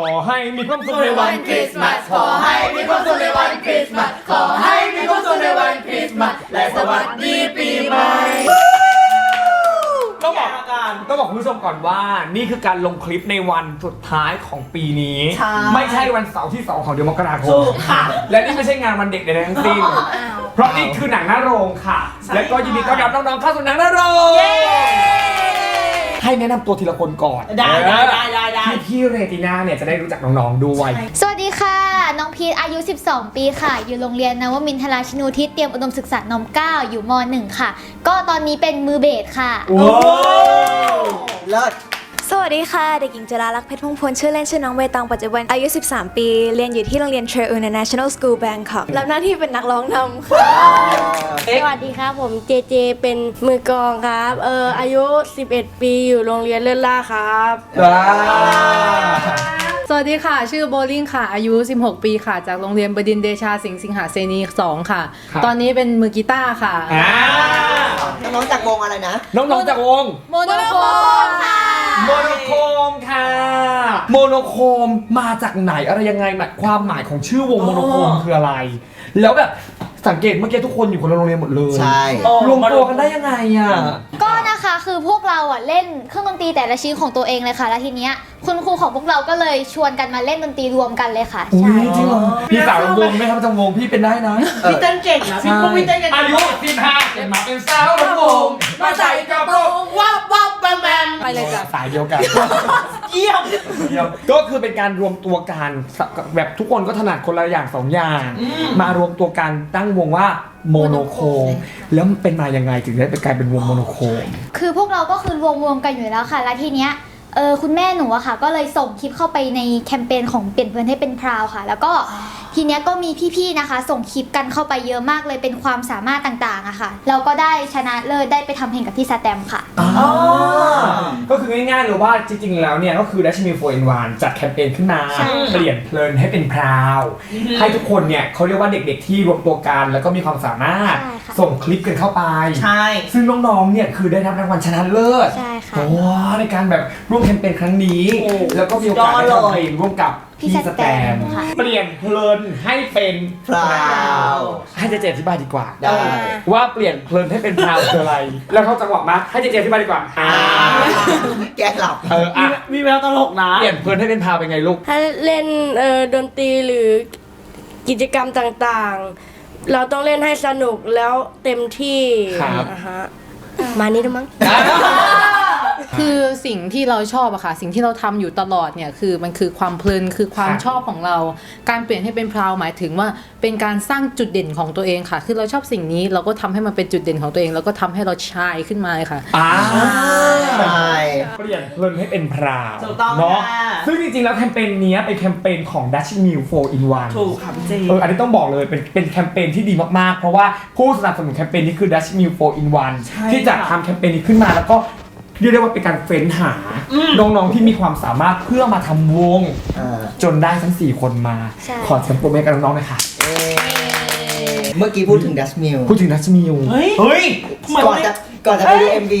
ขอให้มีความสุขในวันคริสต์มาส ขอให้มีความสุขในวันคริสต์มาส ขอให้มีความสุขในวันคริสต์มาส และสวัสดีปีใหม่ต้องบอกต้องบอกคุณผู้ชมก่อนว่า นี่คือการลงคลิปในวันสุดท้ายของปีนี้ใช่ไม่ใช่วันเสาร์ที่2ของเดือนมกราคถูมกค่ะและนี่ไม่ใช่งานวันเด็กใดๆทั้งสิ้นเพราะนี่คือหนังหน้าโรงค่ะใช่และก็ยินดีต้อนรับน้องๆเข้าสู่หนังหน้าโรง ให้แนะนำตัวทีละคนก่อนได้ได้ได้ได้ได้ พี่พี่เรติน่าเนี่ยจะได้รู้จักน้องๆด้วยสวัสดีค่ะ น้องพีทอายุ 12 ปีค่ะ อยู่โรงเรียนนวมินทราชินูทิศเตรียมอุดมศึกษานมเก้าอยู่ม .1 ค่ะ ก็ตอนนี้เป็นมือเบสค่ะว้าวเลิศ สวัสดีค่ะ เด็กหญิงจุฬาลักษณ์เพชรพงพลชื่อเล่นชื่อน้องใบตองปัจจุบันอายุ 13 ปี เรียนอยู่ที่โรงเรียน Trail International School Bangkok รับหน้าที่เป็นนักร้องนำค่ะ สวัสดีครับผมเจเจเป็นมือกลองครับ เอออายุ 11 ปีอยู่โรงเรียนเลื่อนล่าครับ ว้าวสวัสดีค่ะ ชื่อโบลิ่งค่ะ อายุ 16 ปีค่ะ จากโรงเรียนบดินทร์เดชาสิงห์สิงหาเสนี2ค่ะ ตอนนี้เป็นมือกีตาร์ค่ะอ่าน้องๆจากวงอะไรนะ น้องๆจากวง โมโนโคค่ะ โมโนโคมค่ะ โมโนโคมมาจากไหนอะไรยังไงแบบความหมายของชื่อวงโมโนโคมคืออะไร แล้วแบบสังเกตเมื่อกี้ทุกคนอยู่คนละโรงเรียนหมดเลยใช่ รวมตัวกันได้ยังไงอะ ก็นะคะคือพวกเราอะเล่นเครื่องดนตรีแต่ละชิ้นของตัวเองเลยค่ะ แล้วทีเนี้ยคุณครูของพวกเราก็เลยชวนกันมาเล่นดนตรีรวมกันเลยค่ะอุ้ใช่ยจริงเหรอพี่สาววงไหมครับจำวงพี่เป็นได้นะ พี่เต้นเก่งนะพี่พวกพี่เต้นกันอายุสิบห้าเกิดมาเป็นสาวระวงมาใส่กระโปรงวับวับ แบมแบมไปเลยจ้ะ สายเดียวกัน เยี่ยมเดียวก็คือเป็นการรวมตัวกันแบบทุกคนก็ถนัดคนละอย่างสองอย่างมารวมตัวกันตั้งวงว่าโมโนโคม แล้วมันเป็นมายังไงถึงได้ไปกลายเป็นวงโมโนโคม คือพวกเราก็คือรวมรวมๆกันอยู่แล้วค่ะ แล้วทีเนี้ยเออคุณแม่หนูอะค่ะ ก็เลยส่งคลิปเข้าไปในแคมเปญของเปลี่ยนเพลินให้เป็นพราวค่ะ แล้วก็ทีเนี้ยก็มีพี่ๆนะคะ ส่งคลิปกันเข้าไปเยอะมากเลยเป็นความสามารถต่างๆอะค่ะ เราก็ได้ชนะเลิศได้ไปทำเพลงกับพี่สแตมป์ค่ะก็คือง่ายๆเลยว่าจริงๆ แล้วเนี่ย ก็คือ Dash Me for in One จัดแคมเปญขึ้นมา ใช่ เปลี่ยนเพลินให้เป็นพราว ให้ทุกคนเนี่ยเขาเรียกว่าเด็กๆที่รวมตัวกัน แล้วก็มีความสามารถใช่ค่ะ ส่งคลิปกันเข้าไป ใช่ ซึ่งน้องๆ เนี่ยคือได้รับรางวัลชนะเลิศใช่ค่ะโอ้ในการแบบร่วมแคมเปญครั้งนี้ โอ้แล้วก็มีโอกาสได้ยอดทำเลยเพลงร่วมกับพี่พี่สสแตแตมมค่ะ เปลี่ยนเพลินให้เป็นพราวให้เจเจอธิบายดีกว่า ได้ ว่าเปลี่ยนเพลินให้เป็นพราวคืออะไร แล้วเข้าจังหวะมาให้เจเจอธิบายดีกว่าอ่าแกหลับเอออะมีแววตลกนะ เปลี่ยนเพลินให้เป็นพราวเป็นไงลูก ถ้าเล่นเออดนตรีหรือกิจกรรมต่างๆ เราต้องเล่นให้สนุกแล้วเต็มที่ครับนะฮะมานี้นะมั้ง คือสิ่งที่เราชอบอะค่ะ สิ่งที่เราทำอยู่ตลอดเนี่ยคือมันคือความเพลินคือความครับชอบของเรา การเปลี่ยนให้เป็นพราวหมายถึงว่าเป็นการสร้างจุดเด่นของตัวเองค่ะ คือเราชอบสิ่งนี้เราก็ทำให้มันเป็นจุดเด่นของตัวเอง แล้วก็ทำให้เราชายขึ้นมาเลยค่ะอ่าใช่เปลี่ยนเพลินให้เป็นพราวถูกต้องเนาะค่ะซึ่งจริงๆแล้วแคมเปญเนี้ยเป็นแคมเปญของ Dutch Meal 4 in 1ถูกค่ะพี่เจเอออันนี้ต้องบอกเลยเป็นเป็นแคมเปญที่ดีมากๆ เพราะว่าผู้สนับสนุนแคมเปญนี้คือ Dutch Meal 4 in ใช่1ที่จะค่ะทำแคมเปญนี้ขึ้นมาแล้วก็ เรียกได้ว่าเป็นการเฟ้นหาน้องๆที่มีความสามารถเพื่อมาทำวง อ่าจนได้ทั้ง 4 คนมา ใช่ ขอเสียงปรบมือให้กับน้องๆหน่อยค่ะเมื่อกี้พูดถึงดัชมิลพูดถึง Dutch Meal เฮ้ยเฮ้ยก่อนจะก่อนจะไปดู MV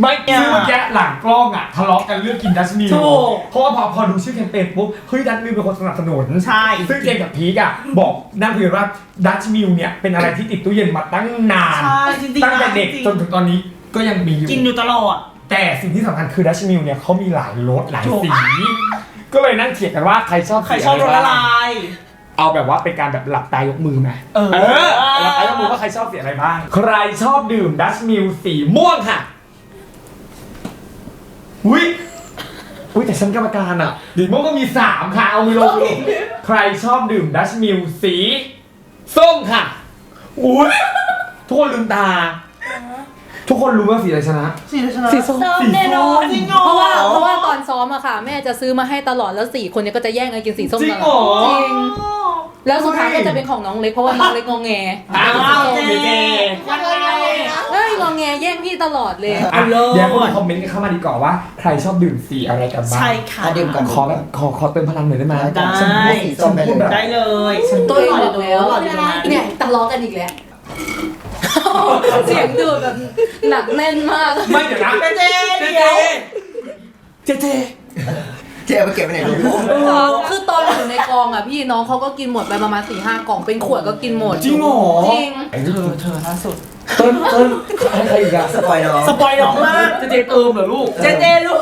ไม่ซึ่งเมื่อกี้หลังกล้องอะทะเลาะกันเรื่องกินดัชมิลถูกเพราะว่าพอพอดูชื่อแคมเปญปุ๊บเฮ้ยดัชมิลเป็นคนสนับสนุนใช่ ซึ่งเจมส์กับพีกอะบอกนั่งคุยกันว่าดัชมิลเนี่ยเป็นอะไรที่ติดตู้เย็นมาตั้งนาน ใช่จริงๆตั้งแต่เด็กจริงจนถึงตอนนี้ก็ยังมีอยู่ กินอยู่ตลอด แต่สิ่งที่สำคัญคือดัชมิลเนี่ยเขามีหลายรสหลายถูกสี ก็เลยนั่งเถียงกันว่าใครชอบใครชอบรสอะไรเอาแบบว่าเป็นการแบบหลับตายกมือไหมเออ หลับตายกมือว่าใครชอบสีอะไรบ้าง ใครชอบดื่มดัชมิลสีม่วงค่ะ อุ้ยอุ้ยแต่ฉันกรรมการอะสีม่วงก็มีสามค่ะ เอามีลงดูใครชอบดื่มดัชมิลสี ส้มค่ะ อุ้ยทุกคนลืมตา ทุกคนรู้ว่าสีอะไรชนะ สีชนะ สีส้มสีส้มจริงเหรอ เพราะว่าเพราะว่าตอนซ้อมอะค่ะ แม่จะซื้อมาให้ตลอดแล้วสี่คนเนี้ก็จะแย่งกันกินสีส้มจริตงลเหรอ อดจริงแล้วสุดท้ายก็จะเป็นของน้องเล็กเพราะว่าน้องเล็กงองแงอ้าวเจเจยังไงนะเฮ้ยงองแงแย่งพี่ตลอดเลย อะเอาเลยเดี๋ยวคนคอมเมนต์กันเข้ามาดีกว่าว่า ใครชอบดื่มสีอะไรกันบ้างใช่ค่ะ อะดื่มก่อน ขอแบบขอขอเติมพลังหน่อยได้ไหมได้ ฉันพูดฉันพูดแบบ ได้เลยฉันตัวเองบอกแล้วหลอดอยู่ตรงนั้นเนี่ยทะเลาะกันอีกแล้ว เสียงดูแบบหนักแน่นมาก ไม่เดี๋ยวนะเจเจเจเจเดี๋ยวเจเจเจเจ๊เอาไปเก็บไปไหนลูกคือตอนอยู่ในกองอะพี่น้องเขาก็กินหมดไปประมาณสี่ห้ากล่องเป็นขวดก็กินหมดจริงเหรอจริงไอ้เธอเธอล่าสุดเติ้ลเติ้ลใครอีกอะสปอยน้องสปอยน้องมากจะเจเติมเหรอลูกเจเจลูก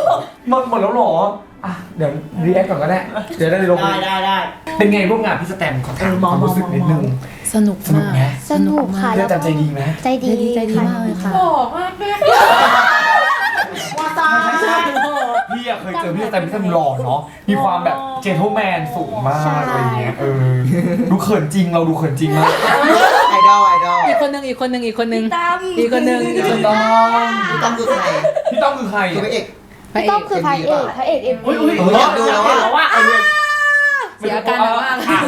หมดหมดแล้วเหรอ อะเดี๋ยวรีแอคก่อนก็ได้เดี๋ยวได้ลงได้ได้ได้เป็นไงร่วมงานพี่สแตมขอถามความรู้สึกนิดนึงสนุกสนุกมากไหมสนุกค่ะพี่สแตมใจดีไหมใจดีใจดีใจดีค่ะมากเลยค่ะว่าตายพี่อะเคยเจอพี่สแตมพี่สแตมหล่อเนาะมีความแบบเจน t l e แมนสูงมากอะไรเงี้ยเออดูเขินจริงเราดูเขินจริงมากไอดอลไอดอลอีกคนหนึ่งอีกคนหนึ่งอีกคนหนึ่งอีกคนหนึ่งอีกคนหพี่นึ่งต้องพี่ต้องคือใครพี่ต้องคือใครคือพระเอก พระพี่เอต้อมกคือพระเอกพระเอกเอ็มอุ้ยอุ้ยเอออยากดูแล้วอะว่าเสียอาการหนักมากอะ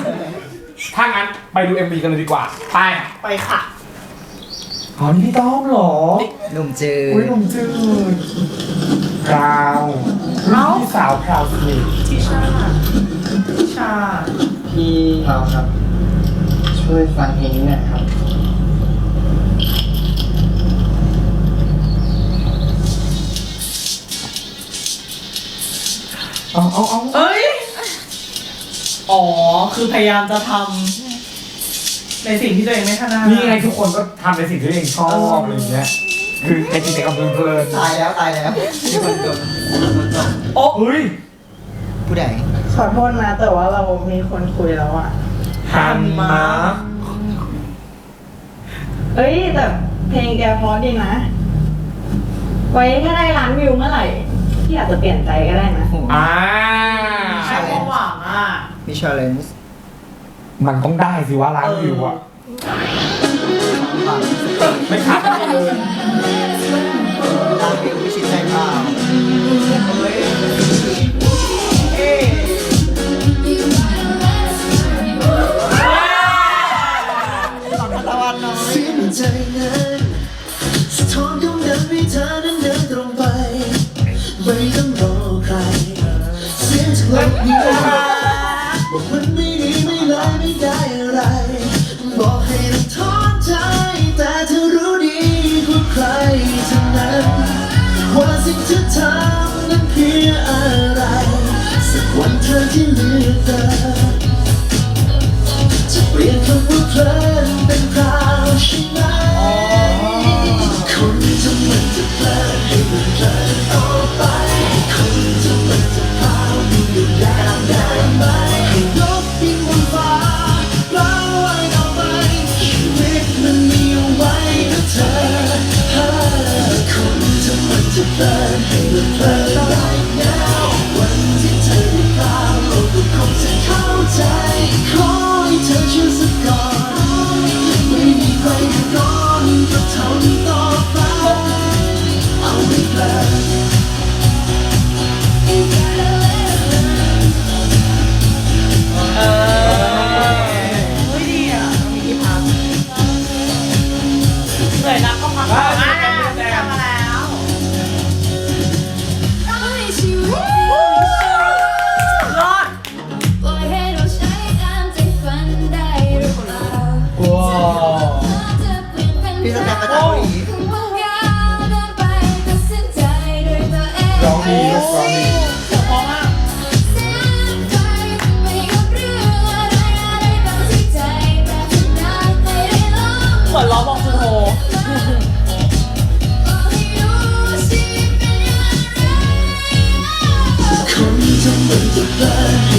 ถ้างั้นไปดู MV กันเลยดีกว่า ไป ไปค่ะ อ๋อนี่พี่ต้องเหรอ หนุ่มจืดอุ้ยหนุ่มจืดพราวพี่สาวพราวสนิททิชาทิชา พี่เราครับ ช่วยฟังเพลงนี้หน่อยครับ เอาเอาเอาเอ้ย อ๋อ คือพยายามจะทำในสิ่งที่ตัวเองไม่ถนัดนี่ไงทุกคนก็ทำในสิ่งที่ตัวเองชอบอะไรอย่างเงี้ย คือในกิจกรรมเพลินตายแล้วตายแล้วมีคนโดนโดนตบๆโอ้เฮ้ยผู้ใดขอโทษนะ แต่ว่าเรามีคนคุยแล้วอะหันมาเอ้ยแต่เพลงแกเพราะดีนะ ไว้ถ้าได้ล้านวิวเมื่อไหร่ พี่อาจจะเปลี่ยนใจก็ได้นะ อ่าใช่เพราะหวังอะ มีชาเลนจ์มันต้องได้สิว่าล้านวิวอะไม่ขาด ว่าสิ่งที่เธอนั้นเพื่ออะไร สักวันเธอที่เลือกเดินจะเปลี่ยนคำว่าเพลินเป็นพราวใช่ไหมคนจะมันจะเเพลินให้มันเธอ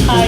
ใช่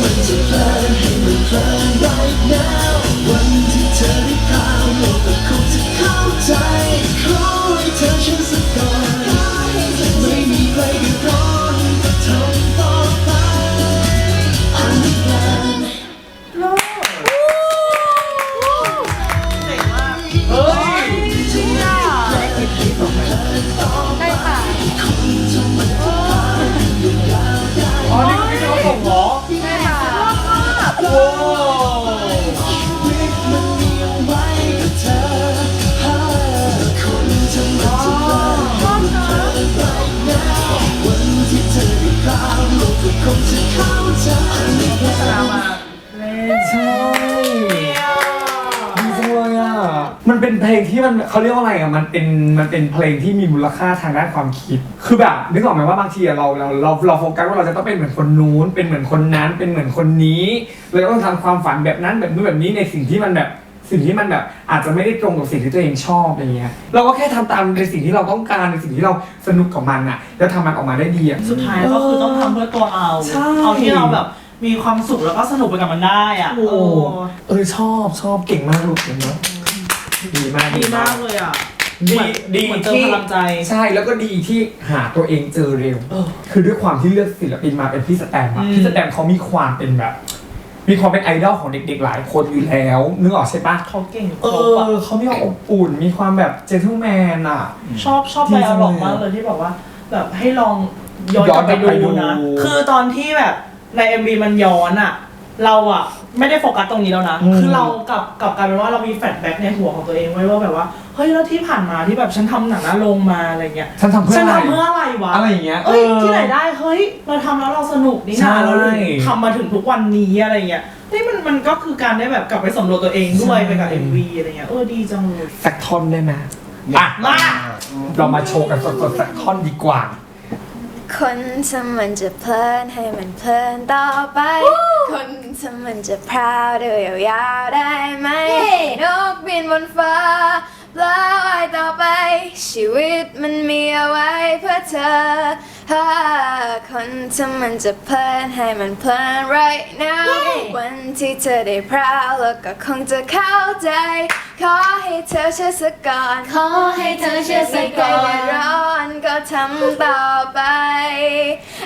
มันจะเพลินให้มันเพลิน right now ใช่ดีจังเลยอะ มันเป็นเพลงที่มันเขาเรียกว่าอะไรอะ มันเป็นมันเป็นเพลงที่มีมูลค่าทางด้านความคิด คือแบบนึกออกไหมว่าบางทีอะเราเราเราเราโฟกัสว่าเราจะต้องเป็นเหมือนคนนู้น เป็นเหมือนคนนั้น เป็นเหมือนคนนี้เราต้องทำความฝันแบบนั้นแบบนู้นแบบนี้ในสิ่งที่มันแบบสิ่งที่มันแบบอาจจะไม่ได้ตรงกับสิ่งที่ตัวเองชอบอย่างเงี้ย เราก็แค่ทำตามในสิ่งที่เราต้องการในสิ่งที่เราสนุกกับมันอะแล้วทำมันออกมาได้ดีอะสุดท้ายก็คือต้องทำเพื่อตัวเรา ใช่ เอาที่เราแบบ มีความสุขแล้วก็สนุกไปกับมันได้อะโอ้เออชอบชอบเก่งมากลูกเก่งมากดีมากดีมากเลยอะดีดีเหมือนเติมที่พลังใจ ใช่แล้วก็ดีที่หาตัวเองเจอเร็วเออคือด้วยความที่เลือกศิลปินมาเป็นพี่สแตมอะอืมพี่สแตมเขามีความเป็นแบบ มีความเป็นไอดอลของเด็กๆหลายคนอยู่แล้วนึกออกใช่ปะเขาเก่งเอครบอะอเขามีความอบอุ่นมีความแบบเจนท l e แมนอะ ชอบชอบดีไดจัอะงล็อกเลยมากเลยที่บอกว่า แบบให้ลองย้อนย้กอลันบกลัไปบไปดูดูนะ คือตอนที่แบบ ใน MV มันย้อนอะเราอะไม่ได้โฟกัสตรงนี้แล้วนะ อืม คือเรากลับกลับกลายเป็นว่าเรามีแฟลชแบ็กในหัวของตัวเองไว้ว่าแบบว่า เฮ้ยแล้วที่ผ่านมาที่แบบฉันทำหนังหน้าลงมาอะไรเงี้ย ฉันทำเพื่อฉันอะไรทำเพื่ออะไรวะ อะไรอย่างเงี้ย เอ้ยเออที่ไหนได้เฮ้ยเราทำแล้วเราสนุกนี่ใช่ นะเราเลยทำมาถึงทุกวันนี้อะไรเงี้ยนี่มันมันก็คือการได้แบบกลับไปสำรวจตัวเองด้วยใช่ไปกับ MV อะไรเงี้ยเออดีจังเลยสักท่อนได้ไหมอะ มา เรามาโชว์กันสดๆสักท่อนดีกว่า คนทำมันจะเพลินให้มันเพลินต่อไป คนทำมันจะพราวเดินยาวๆได้ไหมนกบินบนฟ้าปลาว่ายต่อไป ชีวิตมันมีเอาไว้เพื่อเธอฮ่าคนทำมันจะเพลินให้มันเพลิน right now วันที่เธอได้พราวแล้วก็คงจะเข้าใจ ขอให้เธอเชื่อสักก่อน ขอให้เธอเชื่อสักก่อนไม่เคยเดือดร้อนก็ทำต่อไป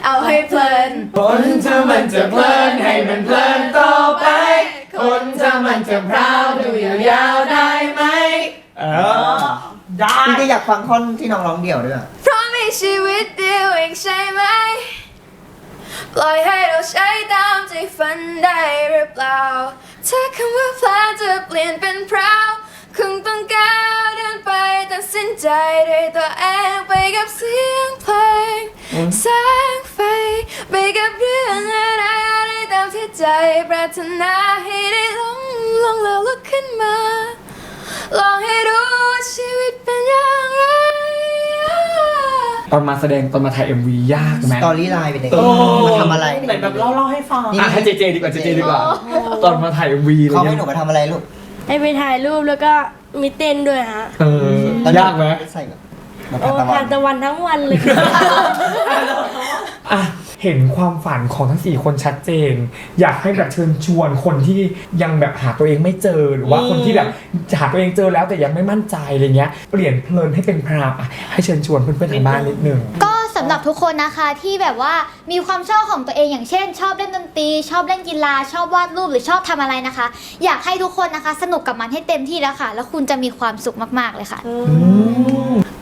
เอาให้เพลิน คนเธอมันจะเพลินให้มันเพลินต่อไป คนเธอมันจะพราวดูยาวๆได้ไหม เออ ได้จริงๆอยากฟังท่อนที่น้องร้องเดี่ยวด้วยอะเพราะมีชีวิตเดียวเองใช่ไหม ปล่อยให้เราใช้ตามใจฝันได้หรือเปล่า ถ้าคำว่าพลาดจะเปลี่ยนเป็นพราวคงต้องก้าวเดินไปตัดสินใจด้วยตัวเองไปกับเสียงเพลง แสงไฟไปกับเรื่องอะไรอะไรตามที่ใจปรารถนาให้ได้ลงลงแล้วลุกขึ้นมา ลองให้รู้ว่าชีวิตเป็นอย่างไรตอนมาแสดงตอนมาถ่าย MV ยากไหม สตอรี่ไลน์เป็นยังไงเออมาทำอะไรไหนแบบเล่าเล่าให้ฟังนี่อะให้เจเจดีกว่าเจเจดีกว่า ตอนมาถ่าย MV เลยเขาให้หนูมาทำอะไรลูกให้ไปถ่ายรูปแล้วก็มีเต้นด้วยฮะ เออยากไหม ใส่แบบแบบ โอ้ทานตะวันทานตะวันทั้งวันเลย อะเห็นความฝันของทั้งสี่คนชัดเจน อยากให้แบบเชิญชวนคนที่ยังแบบหาตัวเองไม่เจอหรือว่าคนที่แบบหาตัวเองเจอแล้วแต่ยังไม่มั่นใจอะไรเงี้ย เปลี่ยนเพลินให้เป็นพรามอะให้เชิญชวนเพื่อนๆทางบ้านนิดนึงก็ สำหรับทุกคนนะคะที่แบบว่ามีความชอบของตัวเองอย่างเช่น ชอบเล่นดนตรี ชอบเล่นกีฬา ชอบวาดรูปหรือชอบทำอะไรนะคะ อยากให้ทุกคนนะคะ สนุกกับมันให้เต็มที่แล้วค่ะ แล้วคุณจะมีความสุขมาก ๆ เลยค่ะ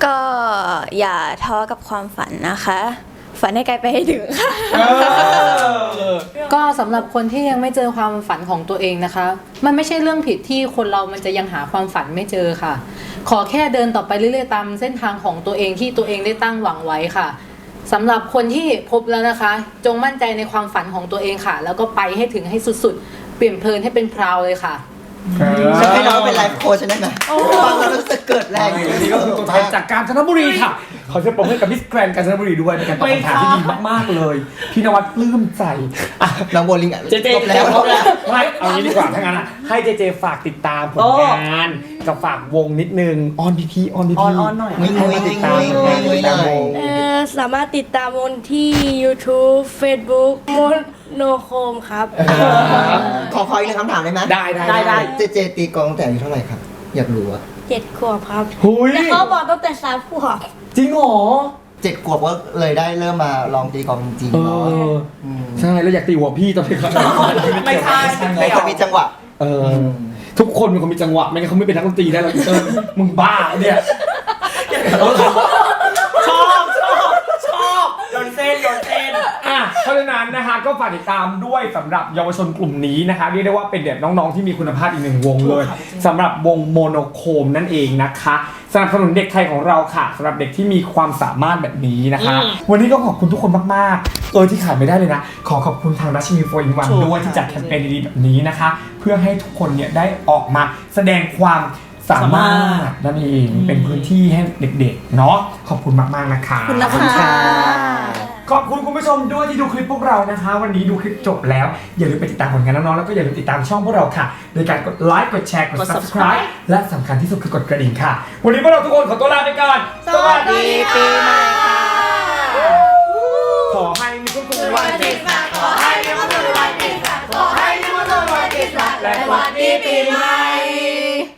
ก็อย่าท้อกับความฝันนะคะ ฝันให้ไกลไปให้ถึงค่ะก็ สำหรับคนที่ยังไม่เจอความฝันของตัวเองนะคะ มันไม่ใช่เรื่องผิดที่คนเรามันจะยังหาความฝันไม่เจอค่ะ ขอแค่เดินต่อไปเรื่อยๆตามเส้นทางของตัวเองที่ตัวเองได้ตั้งหวังไว้ค่ะสำหรับคนที่พบแล้วนะคะ จงมั่นใจในความฝันของตัวเองค่ะ แล้วก็ไปให้ถึงให้สุดๆ เปลี่ยนเพลินให้เป็นพราวเลยค่ะ ฉันให้น้องเป็นไลฟ์โค้ชได้ไหมฟังแล้วรู้สึกเกิดแรงอันนี้ก็คือตัวแทนจากกาญจนบุรีค่ะ ขอเชิญปรบมือให้กับมิสแกรนด์กาญจนบุรีด้วยในการตอบคำถามที่ดีมากๆเลย พี่นวัดปลื้มใจอะน้องโบลิ่งอะเจเจครบแล้วครบแล้วไม่เอางี้ดีกว่าถ้างั้นอะให้เจเจฝากติดตามผลงานกับฝากวงนิดนึงออนพีพีออนพีออพีนออนหน่อยมุ้ยมุ้ยติดตามมุ้ยมุ้ยมุ้ยหน่อยเอ่อสามารถติดตามมนที่ YouTube Facebook มน โนโคมครับ ขอขออีกหนึ่งคำถามได้ไหมได้ได้ได้ได้ เจเจตีกลองตั้งแต่อายุเท่าไหร่ครับ อยากรู้อะเจ็ดขวบครับ หุยแต่เขาบอกตั้งแต่สามขวบ จริงเหรอเจ็ดขวบก็เลยได้เริ่มมาลองตีกลองจริงเอๆเนาะอมใช่แล้วอยากตีหัวพี่ตอนเด็กไม่ใช่ในคนมีจังหวะ เออทุกคนเป็นคนมีจังหวะไม่งั้นเขาไม่เป็นนักดนตรีได้หรอกอีเติ้ลมึงบ้าเนี่ยเออ ชอบชอบชอบโยนเส้นโยนเส้น อ่ะเพราะฉะนั้นนะคะก็ฝากติดตามด้วยสำหรับเยาวชนกลุ่มนี้นะคะเรียกได้ว่าเป็นแบบน้องๆที่มีคุณภาพอีกหนึ่งวงเลยสำหรับวงโมโนโคมนั่นเองนะคะสนับสนุนเด็กไทยของเราค่ะสำหรับเด็กที่มีความสามารถแบบนี้นะคะอืมวันนี้ก็ขอบคุณทุกคนมากๆเออที่ขาดไม่ได้เลยนะ ขอขอบคุณทางรัชมีโฟอินวันถูกด้วยที่จัดแคมเปญดีๆแบบนี้นะคะ เพื่อให้ทุกคนเนี่ยได้ออกมาแสดงความสามารถนั่นเองเป็นพื้นที่ให้เด็กๆเนาะขอบคุณมากๆนะคะคุณนะคะ ขอบคุณคุณผู้ชมด้วยที่ดูคลิปพวกเรานะคะ วันนี้ดูคลิปจบแล้ว อย่าลืมไปติดตามผลงานน้องๆแล้วก็อย่าลืมติดตามช่องพวกเราค่ะ โดยการกดไลค์กดแชร์กด กด subscribe และสำคัญที่สุดคือกดกระดิ่งค่ะ วันนี้พวกเราทุกคนขอตัวลาไปก่อนสวัสดีปีใหม่ค่ะ ขอให้มีความสุขในวันสวัสดี